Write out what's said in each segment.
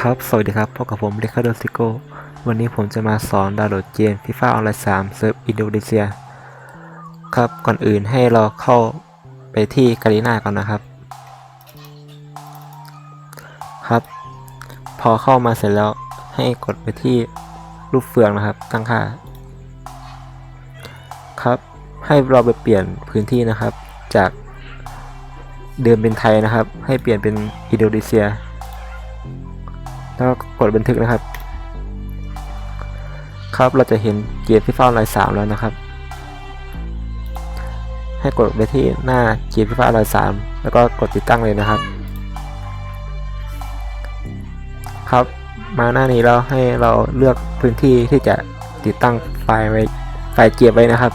ครับ สวัสดีครับ พบกับผมเ i ค a โดซิโกวันนี้ผมจะมาสอนดาวน์โหลดเกม FIFA ออนไลน์3เซิร์ฟอินโดนีเซีย ครับ ก่อนอื่นให้เราเข้าไปที่กาลิน่าก่อนนะครับ ครับ พอเข้ามาเสร็จแล้วให้กดไปที่รูปเฟืองนะครับ ตั้งค่า ครับ ให้เราไปเปลี่ยนพื้นที่นะครับ จากเดิมเป็นไทยนะครับ ให้เปลี่ยนเป็นอินโดนีเซีย แล้วก็กดบันทึกนะครับ ครับเราจะเห็นเกมที่เฝ้าลายสามแล้วนะครับ ให้กดไปที่หน้าเกมที่เฝ้าลายสามแล้วก็กดติดตั้งเลยนะครับ ครับมาหน้านี้แล้วให้เราเลือกพื้นที่ที่จะติดตั้งไฟไว้ไฟล์เกมไว้นะครับ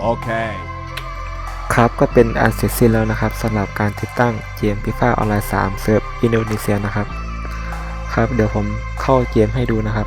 โอเคครับก็เป็นอันเสร็จสิ้นแล้วนะครับสำหรับการติดตั้งเกมพิฟาออนไลน์3เซิร์ฟอินโดนีเซียนะครับ ครับเดี๋ยวผมเข้าเกมให้ดูนะครับ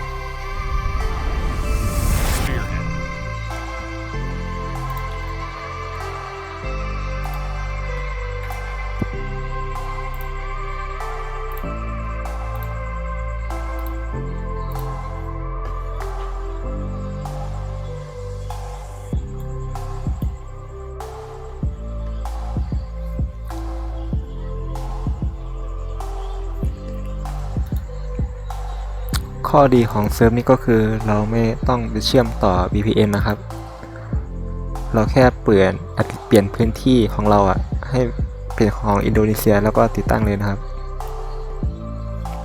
ข้อดีของเซิร์ฟนี้ก็คือเราไม่ต้องไปเชื่อมต่อ VPN นะครับ เราแค่เปลี่ยนเปลี่ยนพื้นที่ของเราอะให้เป็นของอินโดนีเซียแล้วก็ติดตั้งเลยนะครับ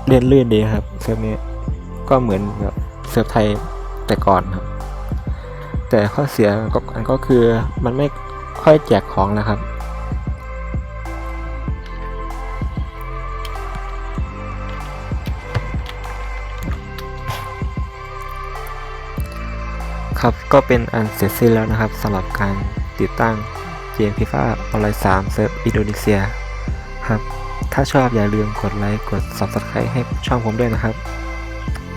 เลื่อนลื่นดีครับเซิร์ฟนี้ก็เหมือนแบบเซิร์ฟไทยแต่ก่อนครับ แต่ข้อเสียก็อันก็คือมันไม่ค่อยแจกของนะครับ ครับก็เป็นอันเสร็จสิ้นแล้วนะครับสำหรับการติดตั้งเกม FIFA ออนไลน์3เซิร์ฟอินโดนีเซียครับถ้าชอบอย่าลืมกดไลค์กด Subscribe ให้ช่องผมด้วยนะครับ